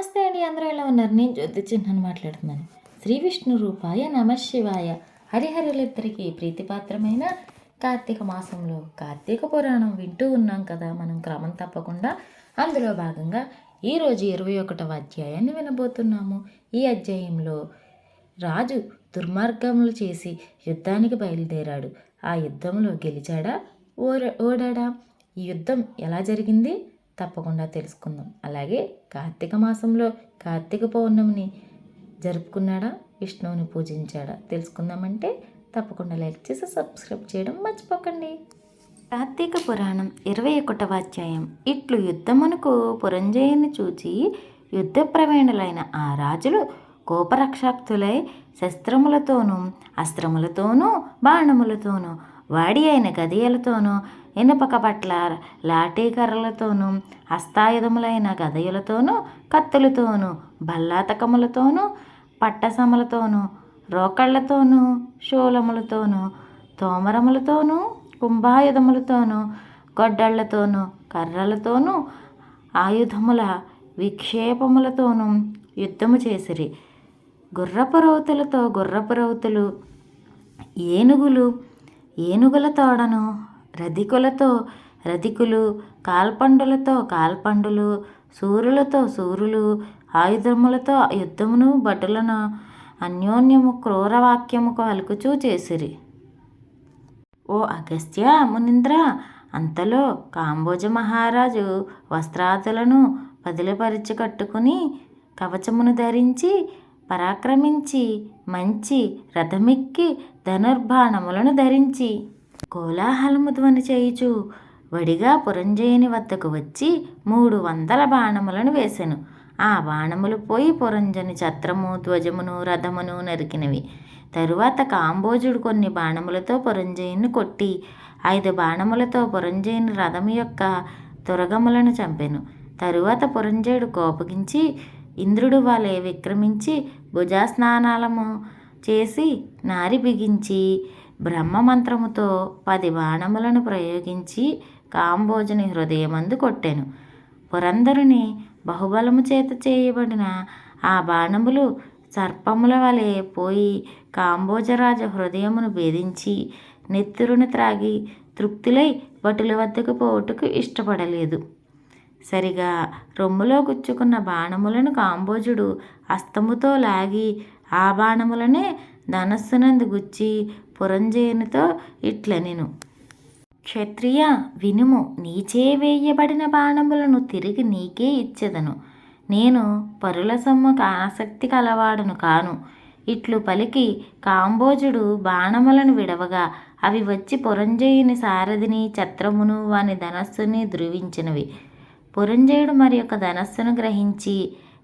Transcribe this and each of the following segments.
నమస్తే అండి అందరూ ఎలా ఉన్నారు? నేను జ్యోతి చిహ్నని మాట్లాడుతున్నాను. శ్రీ విష్ణు రూపాయ నమ శివాయ. హరిహరులిద్దరికీ ప్రీతిపాత్రమైన కార్తీక మాసంలో కార్తీక పురాణం వింటూ ఉన్నాం కదా మనం క్రమం తప్పకుండా. అందులో భాగంగా ఈరోజు ఇరవై ఒకటవ అధ్యాయాన్ని వినబోతున్నాము. ఈ అధ్యాయంలో రాజు దుర్మార్గములు చేసి యుద్ధానికి బయలుదేరాడు. ఆ యుద్ధంలో గెలిచాడా? ఓర ఓడాడా? ఈ యుద్ధం ఎలా జరిగింది? తప్పకుండా తెలుసుకుందాం. అలాగే కార్తీక మాసంలో కార్తీక పౌర్ణమిని జరుపుకున్నాడా? విష్ణువుని పూజించాడా? తెలుసుకుందామంటే తప్పకుండా లైక్ చేసి సబ్స్క్రైబ్ చేయడం మర్చిపోకండి. కార్తీక పురాణం ఇరవై ఒకటవ అధ్యాయం. ఇట్లు యుద్ధమునకు పురంజయుని చూచి యుద్ధ ప్రవీణులైన ఆ రాజులు కోపరక్షాప్తులై శస్త్రములతోనూ అస్త్రములతోనూ బాణములతోనూ వాడి అయిన గదియలతోనూ ఇనుపక పట్ల లాఠీకర్రలతోనూ హస్తాయుధములైన గదయులతోనూ కత్తులతోనూ బల్లాతకములతోనూ పట్టసములతోనూ రోకళ్ళతోనూ శూలములతోనూ తోమరములతోనూ కుంభాయుధములతోనూ గొడ్డళ్ళతోనూ కర్రలతోనూ ఆయుధముల విక్షేపములతోనూ యుద్ధము చేసిరి. గుర్రపు రౌతులతో గుర్రపు రౌతులు ఏనుగులు ఏనుగుల తోడను రధికులతో రధికులు కాల్పండులతో కాల్పండులు శూరులతో శూరులు ఆయుధములతో యుద్ధమును భటులను అన్యోన్యము క్రూరవాక్యము పలుకుచూ చేసిరి. ఓ అగస్త్య మునింద్ర అంతలో కాంబోజ మహారాజు వస్త్రాదులను పదిలపరిచి కట్టుకుని కవచమును ధరించి పరాక్రమించి మంచి రథమిక్కి ధనుర్బాణములను ధరించి కోలాహలము ధ్వని చేయుచు. వడిగా పురంజయుని వద్దకు వచ్చి మూడు వందల బాణములను వేసెను. ఆ బాణములు పోయి పురంజని ఛత్రము ధ్వజమును రథమును నరికినవి. తరువాత కాంబోజుడు కొన్ని బాణములతో పురంజయుని కొట్టి ఐదు బాణములతో పురంజయుని రథము యొక్క తురగములను చంపెను. తరువాత పురంజయుడు కోపగించి ఇంద్రుడు వాళ్ళే విక్రమించి భుజాస్నానాలము చేసి నారి బిగించి బ్రహ్మమంత్రముతో పది బాణములను ప్రయోగించి కాంబోజుని హృదయమందు కొట్టెను. పురంధరుని బహుబలము చేత చేయబడిన ఆ బాణములు సర్పముల వలె పోయి కాంబోజరాజు హృదయమును భేదించి నెత్తురును త్రాగి తృప్తులై భటుల వద్దకు పోవుటకు ఇష్టపడలేదు. సరిగా రొమ్ములో గుచ్చుకున్న బాణములను కాంబోజుడు అస్తముతో లాగి ఆ బాణములనే ధనస్సునందు గుచ్చి పురంజయునితో ఇట్లనెను క్షత్రియ వినుము నీచే వేయబడిన బాణములను తిరిగి నీకే ఇచ్చెదను. నేను పరుల సొమ్ముకు ఆసక్తి కలవాడను కాను. ఇట్లు పలికి కాంబోజుడు బాణములను విడవగా అవి వచ్చి పురంజయుని సారథిని ఛత్రమును వాని ధనస్సుని ధృవించినవి. పురంజయుడు మరి యొక్క ధనస్సును గ్రహించి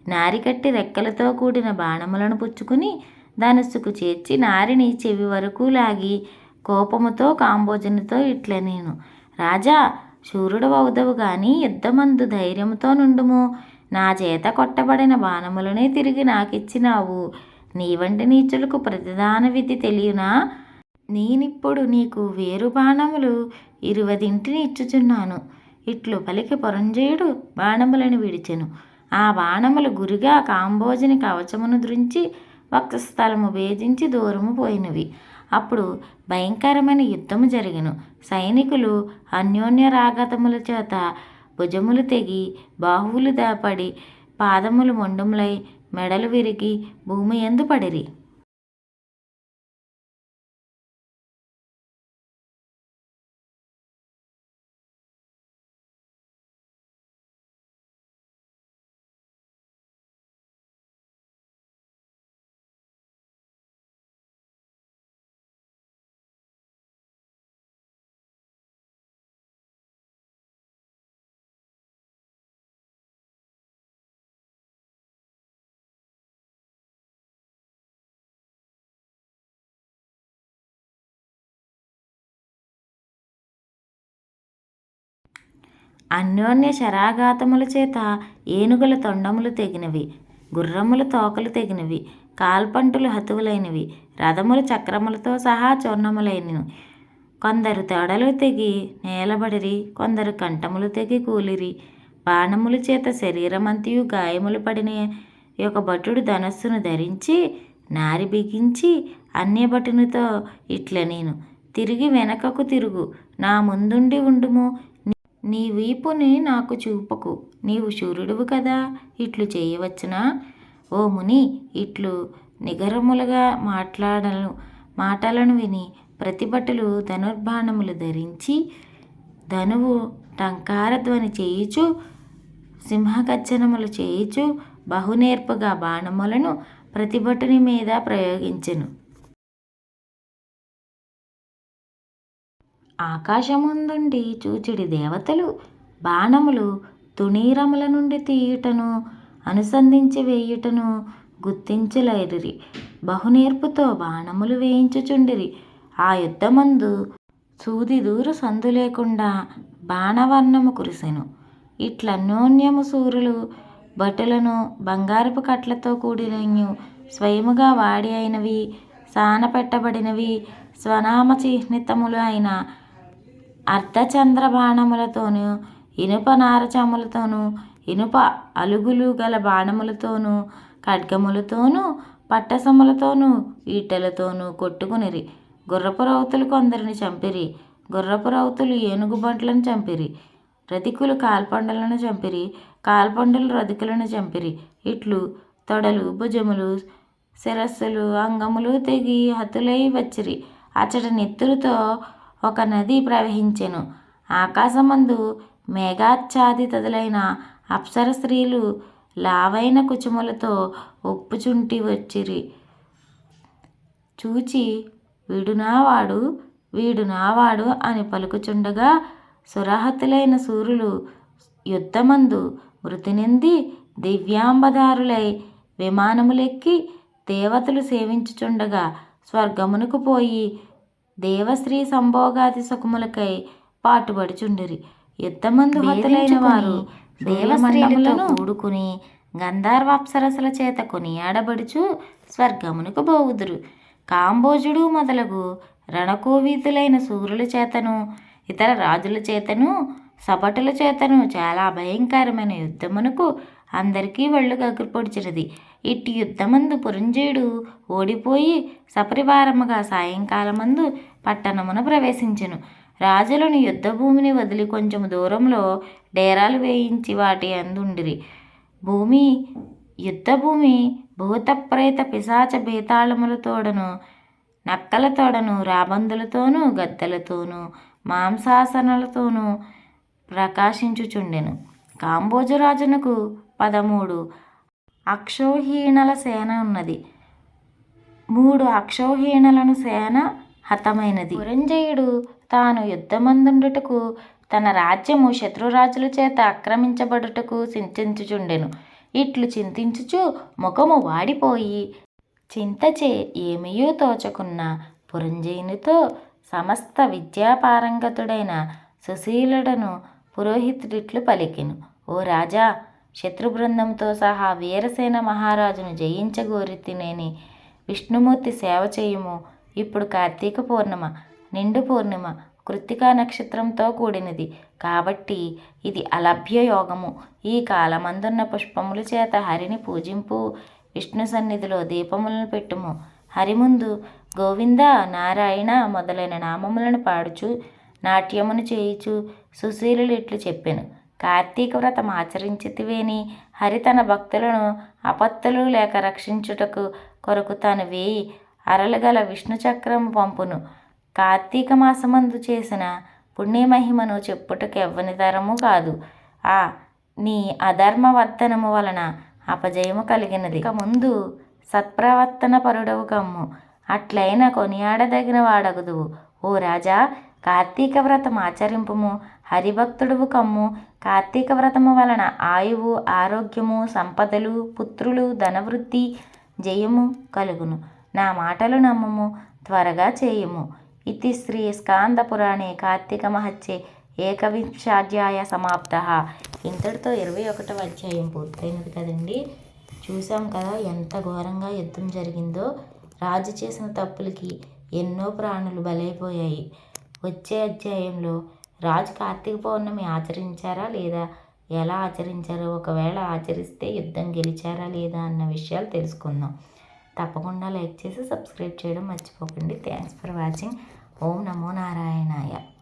నారికట్టి రెక్కలతో కూడిన బాణములను పుచ్చుకుని ధనుసుకు చేర్చి నారిని చెవి వరకు లాగి కోపముతో కాంబోజునితో ఇట్ల నేను. రాజా శూరుడు అవుదవు గాని యుద్ధమందు ధైర్యముతో నుండుము. నా చేత కొట్టబడిన బాణములనే తిరిగి నాకిచ్చినావు. నీ వంటి నీచులకు ప్రతిదాన విధి తెలియనా? నేనిప్పుడు నీకు వేరు బాణములు ఇరువదింటిని ఇచ్చుచున్నాను. ఇట్లు పలికి పురంజయుడు బాణములను విడిచెను. ఆ బాణములు గురిగా కాంబోజుని కవచమును దృంచి వక్షస్థలము భేదించి దూరము పోయినవి. అప్పుడు భయంకరమైన యుద్ధము జరిగెను. సైనికులు అన్యోన్య రాగతముల చేత భుజములు తెగి బాహువులు దాపడి పాదములు మొండుములై మెడలు విరిగి భూమి ఎందు పడిరి. అన్యోన్య శరాఘాతముల చేత ఏనుగుల తొండములు తెగినవి గుర్రముల తోకలు తెగినవి కాల్పంటులు హతువులైనవి రథములు చక్రములతో సహా చూర్ణములైనవి. కొందరు తొడలు తెగి నేలబడిరి కొందరు కంఠములు తెగి కూలిరి. బాణముల చేత శరీరమంతయు గాయములు పడిన యొక్క భటుడు ధనస్సును ధరించి నారి బిగించి అన్యభటునితో ఇట్ల నేను తిరిగి వెనకకు తిరుగు నా ముందుండి ఉండుము నీ- వీపుని నాకు చూపకు. నీవు శూరుడువు కదా ఇట్లు చేయవచ్చునా? ఓ ముని ఇట్లు నిగరములుగా మాట్లాడను మాటలను విని ప్రతిభటులు ధనుర్బాణములు ధరించి ధనువు టంకారధ్వని చేయుచు సింహగర్జనములు చేయుచు బహునేర్పుగా బాణములను ప్రతిభటుని మీద ప్రయోగించెను. ఆకాశముందుండి చూచిడి దేవతలు బాణములు తుణీరముల నుండి తీయుటను అనుసంధించి వేయుటను గుర్తించలేరిరి. బహునేర్పుతో బాణములు వేయించుచుండిరి. ఆ యుద్ధమందు సూది దూరు సందు లేకుండా బాణవర్ణము కురిసెను. ఇట్లన్యోన్యము సూర్యులు భటులను బంగారపు కట్లతో కూడిన స్వయముగా వాడి అయినవి సానపెట్టబడినవి స్వనామ చిహ్నితములు అయిన అర్ధచంద్ర బాణములతోనూ ఇనుప నారచములతోనూ ఇనుప అలుగులు గల బాణములతోనూ ఖడ్గములతోనూ పట్టసములతోనూ ఈటెలతోనూ కొట్టుకునిరి. గుర్రపు రౌతులు కొందరిని చంపిరి. గుర్రపు రౌతులు ఏనుగు బంట్లను చంపిరి. రధికులు కాల్పండులను చంపిరి. కాల్పండులు రధికులను చంపిరి. ఇట్లు తొడలు భుజములు శిరస్సులు అంగములు తెగి హతులై వచ్చిరి. అచ్చట నెత్తురుతో ఒక నది ప్రవహించెను. ఆకాశమందు మేఘాచ్ఛాదితులైన అప్సర స్త్రీలు లావైన కుచుములతో ఒప్పుచుంటి వచ్చిరి. చూచి వీడు నావాడు వీడు నావాడు అని పలుకుచుండగా సురాహతులైన సూరులు యుద్ధమందు మృతి నింది దివ్యాంబదారులై విమానములెక్కి దేవతలు సేవించుచుండగా స్వర్గమునకు పోయి దేవశ్రీ సంభోగాది సుఖములకై పాటుపడుచుండిరి. యుద్ధమందు హతులైన వారు దేవమండములను కూడుకుని గంధర్వాప్సరసల చేత కొనియాడబడుచు స్వర్గమునకు బోవుదురు. కాంబోజుడు మొదలగు రణకోవీతులైన సూర్యుల చేతను ఇతర రాజుల చేతను సపటుల చేతను చాలా భయంకరమైన యుద్ధమునకు అందరికీ ఒళ్ళు గగ్గుపొడిచినది ఇట్టి యుద్ధమందు పురంజయుడు ఓడిపోయి సపరివారముగా సాయంకాలమందు పట్టణమున ప్రవేశించెను. రాజులను యుద్ధభూమిని వదిలి కొంచెం దూరంలో డేరాలు వేయించి వాటి అందుండిరి. భూమి యుద్ధభూమి భూతప్రేత పిశాచ బేతాళములతోడను నక్కలతోడను రాబందులతోనూ గద్దెలతోనూ మాంసాసనలతోనూ ప్రకాశించుచుండెను. కాంబోజరాజునకు పదమూడు అక్షోహీణల సేన ఉన్నది. మూడు అక్షోహీణలను సేన హతమైనది. పురంజయుడు తాను యుద్ధమందుండుటకు తన రాజ్యము శత్రురాజుల చేత ఆక్రమించబడుటకు చింతించుచుండెను. ఇట్లు చింతించుచు ముఖము వాడిపోయి చింతచే ఏమయో తోచకున్న పురంజయునితో సమస్త విద్యాపారంగతుడైన సుశీలుడను పురోహితుడిట్లు పలికెను. ఓ రాజా శత్రుబృందంతో సహా వీరసేన మహారాజును జయించగోరితినేని విష్ణుమూర్తి సేవ చేయుము. ఇప్పుడు కార్తీక పూర్ణిమ నిండు పూర్ణిమ కృత్తికా నక్షత్రంతో కూడినది. కాబట్టి ఇది అలభ్య యోగము. ఈ కాలమందున్న పుష్పముల చేత హరిని పూజింపు విష్ణు సన్నిధిలో దీపములను పెట్టుము. హరి ముందు గోవింద నారాయణ మొదలైన నామములను పాడుచు నాట్యమును చేయుచు సుశీలులు ఇట్లు చెప్పాను. కార్తీక వ్రతం ఆచరించితివేని. హరి తన భక్తులను అపత్తులు లేక రక్షించుటకు కొరకు తాను వేయి అరలుగల విష్ణు చక్రము పంపును. కార్తీక మాసమందు చేసిన పుణ్యమహిమను చెప్పుటకు ఎవ్వని తరము కాదు. ఆ నీ అధర్మ వర్ధనము వలన అపజయము కలిగినది. ఇక ముందు సత్ప్రవర్తన పరుడవు కమ్ము అట్లైన కొనియాడదగిన వాడగుదువు. ఓ రాజా కార్తీక వ్రతం ఆచరింపుము. హరిభక్తుడువు కమ్ము. కార్తీక వ్రతము వలన ఆయువు ఆరోగ్యము సంపదలు పుత్రులు ధనవృద్ధి జయము కలుగును. నా మాటలు నమ్మము త్వరగా చేయము. ఇది శ్రీ స్కాంద పురాణే కార్తీక మహత్యే ఏకవింశాధ్యాయ సమాప్త. ఇంతటితో ఇరవై ఒకటవ అధ్యాయం పూర్తయినది కదండి. చూసాం కదా ఎంత ఘోరంగా యుద్ధం జరిగిందో. రాజు చేసిన తప్పులకి ఎన్నో ప్రాణులు బలైపోయాయి. వచ్చే అధ్యాయంలో రాజు కార్తీక పౌర్ణమి ఆచరించారా లేదా? ఎలా ఆచరించారో ఒకవేళ ఆచరిస్తే యుద్ధం గెలిచారా లేదా అన్న విషయాలు తెలుసుకుందాం. తప్పకుండా లైక్ చేసి సబ్స్క్రైబ్ చేయడం మర్చిపోకండి. Thanks for watching. ఓం నమో నారాయణాయ.